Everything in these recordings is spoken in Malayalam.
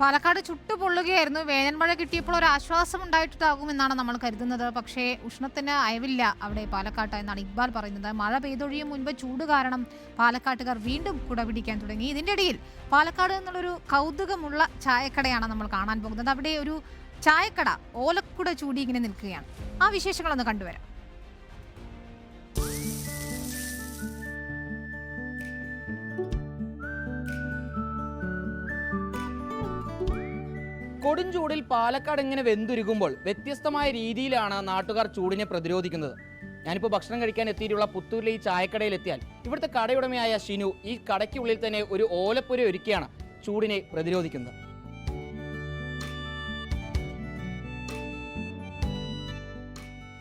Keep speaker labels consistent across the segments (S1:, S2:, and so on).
S1: പാലക്കാട് ചുട്ടുപൊള്ളുകയായിരുന്നു. വേനൽ മഴ കിട്ടിയപ്പോൾ ഒരു ആശ്വാസം ഉണ്ടായിട്ടുണ്ടാകുമെന്നാണ് നമ്മൾ കരുതുന്നത്. പക്ഷേ ഉഷ്ണത്തിന് അയവില്ല അവിടെ പാലക്കാട്ട് എന്നാണ് ഇക്ബാൽ പറയുന്നത്. മഴ പെയ്തൊഴിയും മുൻപ് ചൂട് കാരണം പാലക്കാട്ടുകാർ വീണ്ടും കുടപിടിക്കാൻ തുടങ്ങി. ഇതിന്റെ ഇടയിൽ പാലക്കാട് എന്നുള്ളൊരു കൗതുകമുള്ള ചായക്കടയാണ് നമ്മൾ കാണാൻ പോകുന്നത്. അവിടെ ഒരു ചായക്കട ഓലക്കുട ചൂടി ഇങ്ങനെ നിൽക്കുകയാണ്. ആ വിശേഷങ്ങളൊന്ന് കണ്ടുവരാം.
S2: കൊടുംചൂടിൽ പാലക്കാട് ഇങ്ങനെ വെന്തുരുകുമ്പോൾ വ്യത്യസ്തമായ രീതിയിലാണ് നാട്ടുകാർ ചൂടിനെ പ്രതിരോധിക്കുന്നത്. ഞാനിപ്പോൾ ഭക്ഷണം കഴിക്കാൻ എത്തിയിട്ടുള്ള പുത്തൂരിലെ ഈ ചായക്കടയിൽ എത്തിയാൽ ഇവിടുത്തെ കടയുടമയായ ഷിനു ഈ കടയ്ക്കുള്ളിൽ തന്നെ ഒരു ഓലപ്പുര ഒരുക്കിയാണ് ചൂടിനെ പ്രതിരോധിക്കുന്നത്.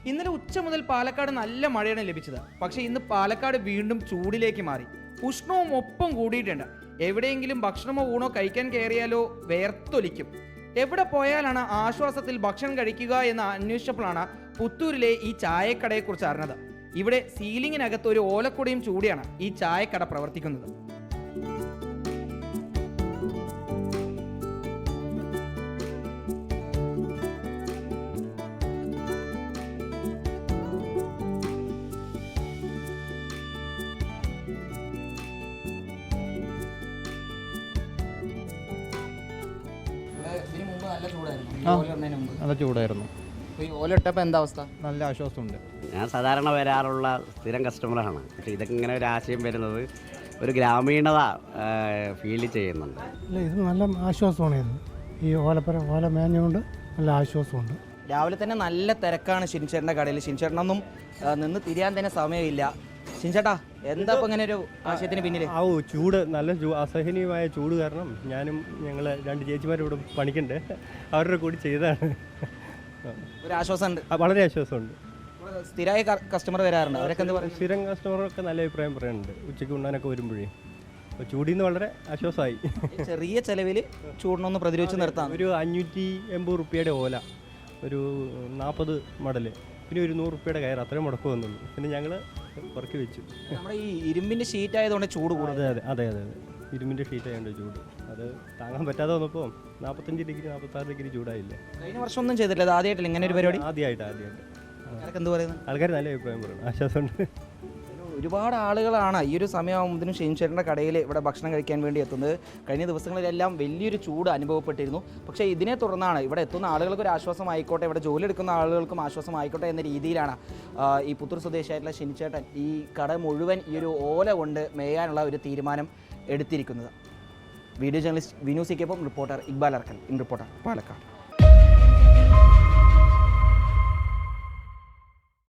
S2: ഇന്നലെ ഉച്ച മുതൽ പാലക്കാട് നല്ല മഴയാണ് ലഭിച്ചത്. പക്ഷേ ഇന്ന് പാലക്കാട് വീണ്ടും ചൂടിലേക്ക് മാറി. ഉഷ്ണവും ഒപ്പം കൂടിയിട്ടുണ്ട്. എവിടെയെങ്കിലും ഭക്ഷണമോ ഊണോ കഴിക്കാൻ കയറിയാലോ വേർത്തൊലിക്കും എവിടെ പോയാലാണ് ആശ്വാസത്തിൽ ഭക്ഷണം കഴിക്കുക എന്ന് അന്വേഷിച്ചപ്പോഴാണ് പുത്തൂരിലെ ഈ ചായക്കടയെ കുറിച്ച് അറിഞ്ഞത്. ഇവിടെ സീലിങ്ങിനകത്ത് ഒരു ഓലക്കുടയും ചൂടിയാണ് ഈ ചായക്കട പ്രവർത്തിക്കുന്നത്. ഈ ഓല ഇട്ടപ്പോൾ എന്താ അവസ്ഥ?
S3: നല്ല ആശ്വാസമുണ്ട്.
S4: ഞാൻ സാധാരണ വരാറുള്ള സ്ഥിരം കസ്റ്റമറാണ് പക്ഷേ ഇതൊക്കെ ഇങ്ങനെ ഒരു ആശയം വരുന്നത് ഒരു ഗ്രാമീണത ഫീൽ ചെയ്യുന്നുണ്ട്.
S5: അല്ല ഇത് നല്ല ആശ്വാസമാണ് ഇത്. ഈ ഓലപ്പര ഓല മേഞ്ഞുകൊണ്ട് നല്ല ആശ്വാസമുണ്ട്.
S2: രാവിലെ തന്നെ നല്ല തിരക്കാണ് ഷിൻചേട്ടന്റെ കടയിൽ. ഷിൻചേട്ടനൊന്നും നിന്ന് തിരിയാൻ തന്നെ സമയമില്ല. ഷിൻചേട്ടാ എന്താ ഇപ്പൊ ഇങ്ങനെ ഒരു ആശയത്തിന് പിന്നിൽ
S6: ആ ഓ ചൂട് നല്ല ചൂ അസഹനീയമായ ചൂട് കാരണം ഞാനും ഞങ്ങൾ രണ്ട് ചേച്ചിമാരും ഇവിടെ പണിക്കുണ്ട്. അവരുടെ കൂടി ചെയ്തതാണ്.
S2: ഒരു ആശ്വാസമുണ്ട്.
S6: ആ, വളരെ ആശ്വാസമുണ്ട്.
S2: ഇവിടെ സ്ഥിരമായ കസ്റ്റമർ വരാറുണ്ട്. അവരൊക്കെ എന്താ പറയുക
S6: സ്ഥിരം കസ്റ്റമറൊക്കെ നല്ല അഭിപ്രായം പറയുന്നുണ്ട് ഉച്ചയ്ക്ക് ഉണ്ണാനൊക്കെ വരുമ്പോഴേ. അപ്പോൾ ചൂടിൽ നിന്ന് വളരെ ആശ്വാസമായി.
S2: ചെറിയ ചെലവിൽ ചൂടിനൊന്ന് പ്രതിരോധിച്ച് നിർത്താം.
S6: ഒരു അഞ്ഞൂറ്റി എൺപത് റുപ്യയുടെ ഓല ഒരു നാൽപ്പത് മടൽ പിന്നെ ഒരു നൂറ് റുപ്യയുടെ കയർ അത്രയും മുടക്കം വന്നുള്ളൂ പിന്നെ ഞങ്ങൾ പുറക്കി വെച്ചു.
S2: നമ്മുടെ ഈ ഇരുമ്പിന്റെ ഷീറ്റ് ആയതുകൊണ്ട് ചൂട് കൂടുതൽ.
S6: അതെ അതെ അതെ അതെ അതെ. ഇരുമ്പിന്റെ ഷീറ്റ് ആയതുകൊണ്ട് ചൂട്. അത് താങ്ങാൻ പറ്റാതെ വന്നപ്പോൾ നാൽപ്പത്തഞ്ച് ഡിഗ്രി നാൽപ്പത്താറ് ഡിഗ്രി ചൂടായില്ലേ?
S2: കഴിഞ്ഞ വർഷം ഒന്നും ചെയ്തില്ല അത് ആദ്യമായിട്ടില്ല? ഇങ്ങനെ ഒരു പരിപാടി?
S6: ആദ്യമായിട്ട് ആദ്യമായിട്ട്.
S2: എന്ത് പറയുന്നത്
S6: ആൾക്കാർ നല്ല അഭിപ്രായം പറയുന്നു ആശ്വാസമുണ്ട്.
S2: ഒരുപാട് ആളുകളാണ് ഈ ഒരു സമയമാകുമ്പോഴത്തേനും ഷെയിൻചേട്ടന്റെ കടയിൽ ഇവിടെ ഭക്ഷണം കഴിക്കാൻ വേണ്ടി എത്തുന്നത്. കഴിഞ്ഞ ദിവസങ്ങളിലെല്ലാം വലിയൊരു ചൂട് അനുഭവപ്പെട്ടിരുന്നു. പക്ഷേ ഇതിനെ തുടർന്നാണ് ഇവിടെ എത്തുന്ന ആളുകൾക്ക് ഒരു ആശ്വാസമായിക്കോട്ടെ ഇവിടെ ജോലി എടുക്കുന്ന ആളുകൾക്കും ആശ്വാസമായിക്കോട്ടെ എന്ന രീതിയിലാണ് ഈ പുത്തൂർ സ്വദേശിയായിട്ടുള്ള ഷെനിച്ചേട്ടൻ ഈ കട മുഴുവൻ ഈ ഒരു ഓല കൊണ്ട് മേയാനുള്ള ഒരു തീരുമാനം എടുത്തിരിക്കുന്നത്. Video journalist Vinu സിക്കൊപ്പം reporter Iqbal Arkal in reporter Palakkad.